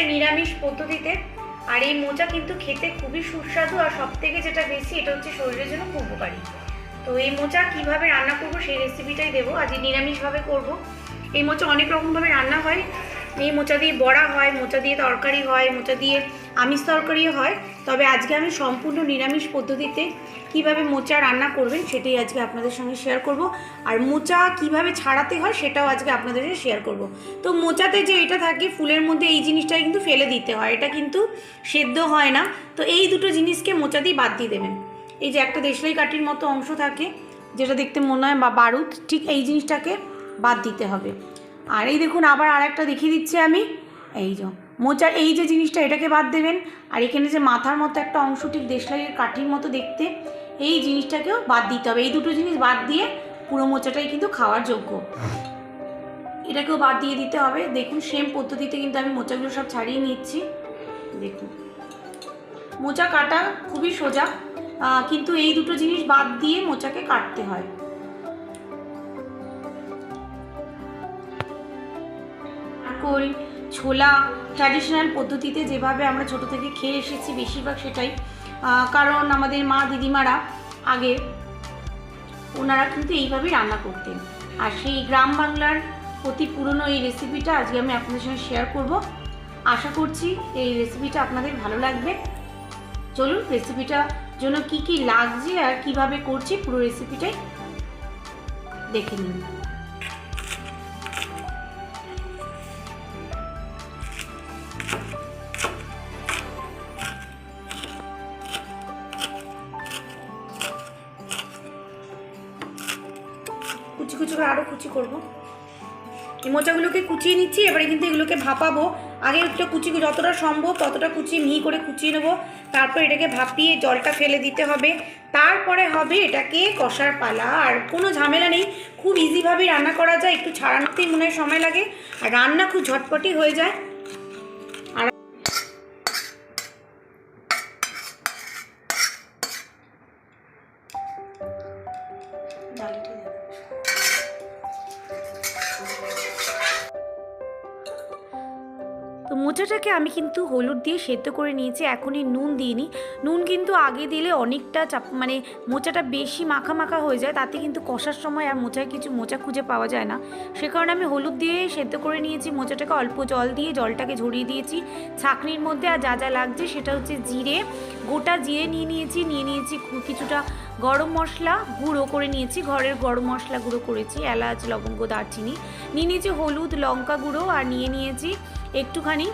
একেবারে নিরামিষ পদ্ধতিতে। আর এই মোচা কিন্তু খেতে খুবই সুস্বাদু আর সব থেকে যেটা বেশি, এটা হচ্ছে শরীরের জন্য খুব উপকারী। তো এই মোচা কীভাবে রান্না করব সেই রেসিপিটাই দেবো। আজ নিরামিষভাবে করব। এই মোচা অনেক রকমভাবে রান্না হয়। এই মোচা দিয়ে বড়া হয়, মোচা দিয়ে তরকারি হয়, মোচা দিয়ে আমিষ তরকারিও হয়, তবে আজকে আমি সম্পূর্ণ নিরামিষ পদ্ধতিতে কীভাবে মোচা রান্না করবেন সেটাই আজকে আপনাদের সঙ্গে শেয়ার করব। আর মোচা কীভাবে ছাড়াতে হয় সেটাও আজকে আপনাদের সঙ্গে শেয়ার করব। তো মোচাতে যে এটা থাকে, ফুলের মধ্যে এই জিনিসটা কিন্তু ফেলে দিতে হয়, এটা কিন্তু সেদ্ধ হয় না। তো এই দুটো জিনিসকে মোচা দিয়ে বাদ দিয়ে দেবেন। এই যে একটা দেশলাই কাঠির মতো অংশ থাকে, যেটা দেখতে মনে হয় বা বারুদ, ঠিক এই জিনিসটাকে বাদ দিতে হবে। আর এই দেখুন, আবার আর একটা দেখিয়ে দিচ্ছি আমি। এই যে মোচার এই যে জিনিসটা, এটাকে বাদ দেবেন। আর এখানে যে মাথার মতো একটা অংশ, ঠিক দেশলাইয়ের কাঠির মতো দেখতে, এই জিনিসটাকেও বাদ দিতে হবে। এই দুটো জিনিস বাদ দিয়ে পুরো মোচাটাই কিন্তু খাওয়ার যোগ্য। এটাকেও বাদ দিয়ে দিতে হবে। দেখুন সেম পদ্ধতিতে কিন্তু আমি মোচাগুলো সব ছাড়িয়ে নিচ্ছি। দেখুন। মোচা কাটা খুবই সোজা কিন্তু এই দুটো জিনিস বাদ দিয়ে মোচাকে কাটতে হয়। নারকোল ছোলা ট্র্যাডিশনাল পদ্ধতিতে যেভাবে আমরা ছোট থেকে খেয়ে এসেছি বেশিরভাগ সেটাই। কারণ আমাদের মা দিদিমারা আগে ওনারা কিন্তু এইভাবেই রান্না করতেন। আর সেই গ্রাম বাংলার অতি পুরনো এই রেসিপিটা আজকে আমি আপনাদের সঙ্গে শেয়ার করব। আশা করছি এই রেসিপিটা আপনাদের ভালো লাগবে। চলুন রেসিপিটা জন্য কি কি লাগছে আর কীভাবে করছি পুরো রেসিপিটাই দেখে নিন করে আরও কুচি করব। এই মোচাগুলোকে কুচিয়ে নিচ্ছি, এবারে কিন্তু এগুলোকে ভাপাবো। আগে একটা কুচি, যতটা সম্ভব ততটা কুচি মিহি করে কুচিয়ে নেব। তারপর এটাকে ভাপিয়ে জলটা ফেলে দিতে হবে। তারপরে হবে এটাকে কষার পালা। আর কোনো ঝামেলা নেই, খুব ইজিভাবেই রান্না করা যায়। একটু ছাড়ানোতেই মনে হয় সময় লাগে। আর রান্না খুব ঝটপটি হয়ে যায়। মোচাটাকে আমি কিন্তু হলুদ দিয়ে সেদ্ধ করে নিয়েছি, এখনই নুন দিইনি। নুন কিন্তু আগে দিলে অনেকটা চাপ মানে মোচাটা বেশি মাখা মাখা হয়ে যায়, তাতে কিন্তু কষার সময় আর মোচায় কিছু মোচা খুঁজে পাওয়া যায় না। সে কারণে আমি হলুদ দিয়ে সেদ্ধ করে নিয়েছি, মোচাটাকে অল্প জল দিয়ে, জলটাকে ঝরিয়ে দিয়েছি। ছাঁকনির মধ্যে আর যা যা লাগছে সেটা হচ্ছে জিরে, গোটা জিরে নিয়ে নিয়েছি নিয়ে নিয়েছি কিছুটা গরম মশলা গুঁড়ো করে নিয়েছি, ঘরের গরম মশলা গুঁড়ো করেছি, এলাচ, লবঙ্গ, দারচিনি। নিয়ে নিয়েছি হলুদ, লঙ্কা গুঁড়ো আর নিয়ে নিয়েছি একটুখানি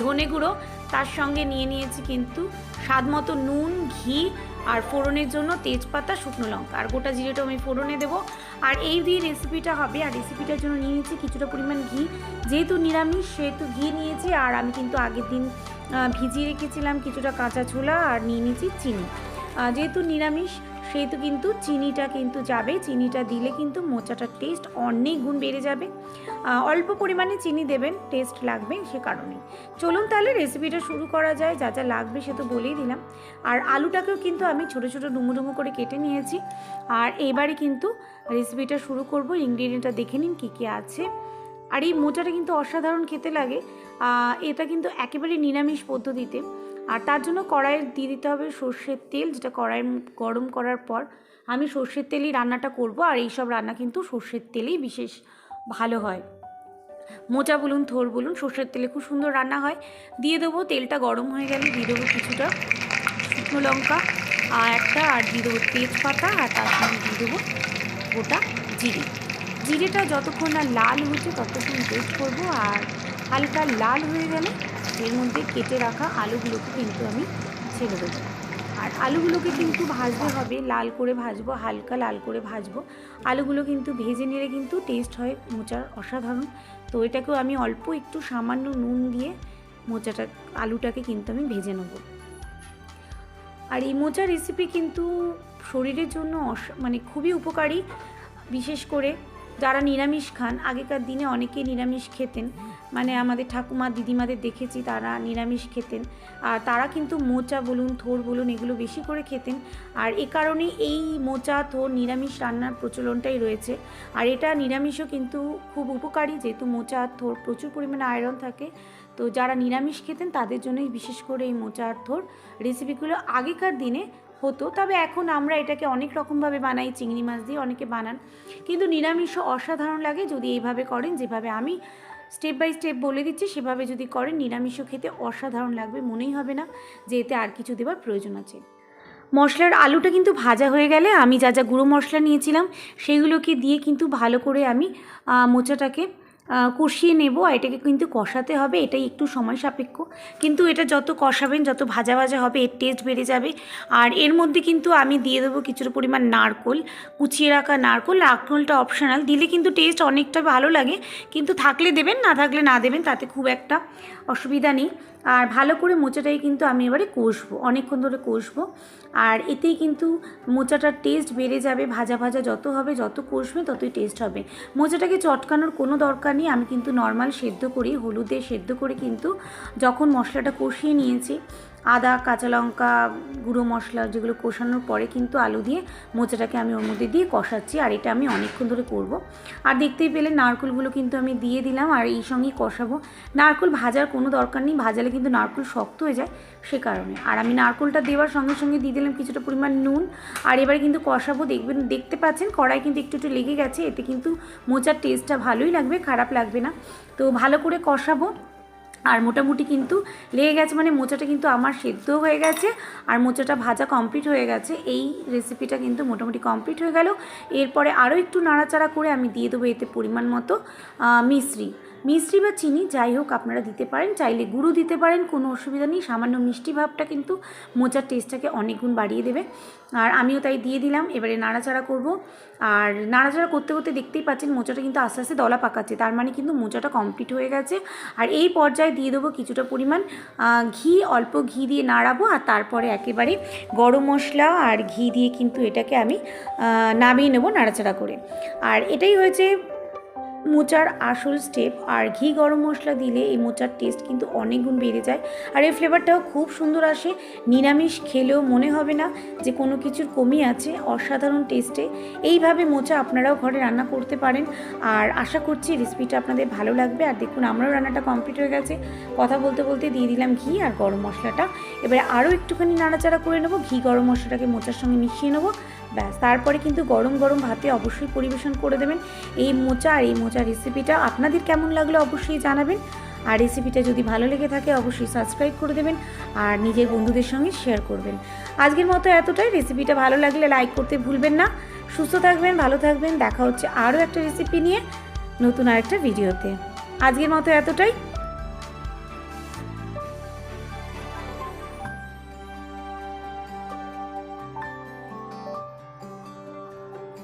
ধনে গুঁড়ো, তার সঙ্গে নিয়ে নিয়েছি কিন্তু স্বাদ মতো নুন, ঘি আর ফোড়নের জন্য তেজপাতা, শুকনো লঙ্কা। আর গোটা জিরেটাও আমি ফোড়নে দেবো। আর এই দিয়ে রেসিপিটা হবে। আর রেসিপিটার জন্য নিয়ে নিয়েছি কিছুটা পরিমাণ ঘি। যেহেতু নিরামিষ, সেহেতু ঘি নিয়েছি। আর আমি কিন্তু আগের দিন ভিজিয়ে রেখেছিলাম কিছুটা কাঁচা ছোলা আর নিয়ে নিয়েছি চিনি। যেহেতু নিরামিষ সেহেতু কিন্তু চিনিটা কিন্তু যাবে, চিনিটা দিলে কিন্তু মোচাটার টেস্ট অনেক গুণ বেড়ে যাবে। অল্প পরিমাণে চিনি দেবেন টেস্ট লাগবে সে কারণে চলুন তাহলে রেসিপিটা শুরু করা যায়, যা যা লাগবে সে তো বলেই দিলাম। আর আলুটাকেও কিন্তু আমি ছোটো ছোটো ডুমো ডুমো করে কেটে নিয়েছি। আর এবারে কিন্তু রেসিপিটা শুরু করব। ইনগ্রিডিয়েন্টটা দেখে নিন কী কী আছে। আর এই মোচাটা কিন্তু অসাধারণ খেতে লাগে। এটা কিন্তু একেবারে নিরামিষ পদ্ধতিতে। আর তার জন্য কড়াইয়ে দিয়ে দিতে হবে সর্ষের তেল, যেটা কড়াই গরম করার পর আমি সর্ষের তেলেই রান্নাটা করব। আর এই সব রান্না কিন্তু সর্ষের তেলেই বিশেষ ভালো হয়। মোচা বলুন, থোর বলুন, সর্ষের তেলে খুব সুন্দর রান্না হয়। দিয়ে দেবো তেলটা গরম হয়ে গেলে দিয়ে দেবো কিছুটা শুকনো লঙ্কা আর একটা, আর দিয়ে দেবো তেজপাতা আর তার সঙ্গে দিয়ে দেবো গোটা জিরে। জিরেটা যতক্ষণ না লাল হচ্ছে ততক্ষণ টেস্ট করব। আর হালকা লাল হয়ে গেলে এর মধ্যে কেটে রাখা আলুগুলোকে কিন্তু আমি ছেড়ে দেবো। আর আলুগুলোকে কিন্তু ভাজতে হবে, লাল করে ভাজবো, হালকা লাল করে ভাজবো। আলুগুলো কিন্তু ভেজে নিলে কিন্তু টেস্ট হয় মোচার অসাধারণ। তো এটাকেও আমি অল্প একটু সামান্য নুন দিয়ে মোচাটা, আলুটাকে কিন্তু আমি ভেজে নেব। আর এই মোচা রেসিপি কিন্তু শরীরের জন্য অস- মানে খুবই উপকারী। বিশেষ করে যারা নিরামিষ খান, আগেকার দিনে অনেকেই নিরামিষ খেতেন। মানে আমাদের ঠাকুমা, দিদিমাদের দেখেছি, তারা নিরামিষ খেতেন। আর তারা কিন্তু মোচা বলুন, থোর বলুন, এগুলো বেশি করে খেতেন। আর এ কারণে এই মোচা, থোর, নিরামিষ রান্নার প্রচলনটাই রয়েছে। আর এটা নিরামিষও কিন্তু খুব উপকারী, যেহেতু মোচা আর থোর প্রচুর পরিমাণে আয়রন থাকে। তো যারা নিরামিষ খেতেন, তাদের জন্যই বিশেষ করে এই মোচা আর থোর রেসিপিগুলো আগেকার দিনে হতো। তবে এখন আমরা এটাকে অনেক রকমভাবে বানাই, চিংড়ি মাছ দিয়ে অনেকে বানান। কিন্তু নিরামিষও অসাধারণ লাগে যদি এইভাবে করেন, যেভাবে আমি স্টেপ বাই স্টেপ বলে দিচ্ছি, সেভাবে যদি করেন নিরামিষও খেতে অসাধারণ লাগবে, মনেই হবে না যে এতে আর কিছু দেওয়ার প্রয়োজন আছে। মশলার আলুটা কিন্তু ভাজা হয়ে গেলে আমি যা যা গুঁড়ো মশলা নিয়েছিলাম সেইগুলোকে দিয়ে কিন্তু ভালো করে আমি মোচাটাকে কষিয়ে নেব আর এটাকে কিন্তু কষাতে হবে, এটাই একটু সময় সাপেক্ষ। কিন্তু এটা যত কষাবেন, যত ভাজা ভাজা হবে, এর টেস্ট বেড়ে যাবে। আর এর মধ্যে কিন্তু আমি দিয়ে দেবো কিছুটা পরিমাণ নারকোল, কুচিয়ে রাখা নারকোল। নারকোলটা অপশনাল দিলে কিন্তু টেস্ট অনেকটা ভালো লাগে। কিন্তু থাকলে দেবেন, না থাকলে না দেবেন, তাতে খুব একটা অসুবিধা নেই। আর ভালো করে মোচাটাই কিন্তু আমি এবারে কষবো, অনেকক্ষণ ধরে কষবো। আর এতেই কিন্তু মোচাটার টেস্ট বেড়ে যাবে, ভাজা ভাজা যত হবে, যত কষবে ততই টেস্ট হবে। মোচাটাকে চটকানোর কোনো দরকার নেই, আমি কিন্তু নর্মাল সেদ্ধ করি, হলুদে সেদ্ধ করে কিন্তু যখন মশলাটা কষিয়ে নিয়েছি আদা, কাঁচা লঙ্কা, গুঁড়ো মশলা যেগুলো কষানোর পরে কিন্তু আলু দিয়ে মোচাটাকে আমি ওর মধ্যে দিয়ে কষাচ্ছি আর এটা আমি অনেকক্ষণ ধরে করব। আর দেখতেই পেলে নারকেলগুলো কিন্তু আমি দিয়ে দিলাম আর এই সঙ্গেই কষাবো। নারকেল ভাজার কোনো দরকার নেই, ভাজালে কিন্তু নারকেল শক্ত হয়ে যায় সে কারণে। আর আমি নারকেলটা দেওয়ার সঙ্গে সঙ্গে দিয়ে দিলাম কিছুটা পরিমাণ নুন। আর এবারে কিন্তু কষাবো, দেখবেন, দেখতে পাচ্ছেন কড়াই কিন্তু একটু একটু লেগে গেছে, এতে কিন্তু মোচার টেস্টটা ভালোই লাগবে, খারাপ লাগবে না। তো ভালো করে কষাবো। আর মোটামুটি কিন্তু লেগে গেছে মানে মোচাটা কিন্তু আমার সেদ্ধ হয়ে গেছে আর মোচাটা ভাজা কমপ্লিট হয়ে গেছে। এই রেসিপিটা কিন্তু মোটামুটি কমপ্লিট হয়ে গেল। এরপরে আরও একটু নাড়াচাড়া করে আমি দিয়ে দেবো এতে পরিমাণ মতো মিশ্রি। মিষ্টি বা চিনি যাই হোক আপনারা দিতে পারেন, চাইলে গুঁড়ো দিতে পারেন, কোনো অসুবিধা নেই। সামান্য মিষ্টি ভাবটা কিন্তু মোচার টেস্টটাকে অনেক গুণ বাড়িয়ে দেবে। আর আমিও তাই দিয়ে দিলাম। এবারে নাড়াচাড়া করব। আর নাড়াচাড়া করতে করতে দেখতেই পাচ্ছেন মোচাটা কিন্তু আস্তে আস্তে দলা পাকাচ্ছে। তার মানে কিন্তু মোচাটা কমপ্লিট হয়ে গেছে। আর এই পর্যায়ে দিয়ে দেবো কিছুটা পরিমাণ ঘি। অল্প ঘি দিয়ে নাড়াবো। আর তারপরে একেবারে গরম মশলা আর ঘি দিয়ে কিন্তু এটাকে আমি নামিয়ে নেব নাড়াচাড়া করে। আর এটাই হয়েছে মোচার আসল স্টেপ আর ঘি গরম মশলা দিলে এই মোচার টেস্ট কিন্তু অনেক গুণ বেড়ে যায়। আর এই ফ্লেভারটাও খুব সুন্দর আসে। নিরামিষ খেলেও মনে হবে না যে কোনো কিছুর কমি আছে, অসাধারণ টেস্টে এইভাবে মোচা আপনারাও ঘরে রান্না করতে পারেন। আর আশা করছি রেসিপিটা আপনাদের ভালো লাগবে। আর দেখুন, আমরাও রান্নাটা কমপ্লিট হয়ে গেছে। কথা বলতে বলতে দিয়ে দিলাম ঘি আর গরম মশলাটা। এবারে আরও একটুখানি নাড়াচাড়া করে নেব। ঘি গরম মশলাটাকে মোচার সঙ্গে মিশিয়ে নেব। ব্যাস, তারপরে কিন্তু গরম গরম ভাতে অবশ্যই পরিবেশন করে দেবেন। এই মোচা আর এই মোচা রেসিপিটা আপনাদের কেমন লাগল অবশ্যই জানাবেন। আর রেসিপিটা যদি ভালো লেগে থাকে, অবশ্যই সাবস্ক্রাইব করে দেবেন আর নিজের বন্ধুদের সঙ্গে শেয়ার করবেন। আজকের মতো এতটাই। রেসিপিটা ভালো লাগলে লাইক করতে ভুলবেন না। সুস্থ থাকবেন, ভালো থাকবেন। দেখা হচ্ছে আরও একটা রেসিপি নিয়ে নতুন আরেকটা ভিডিওতে আজকের মতো এতটাই।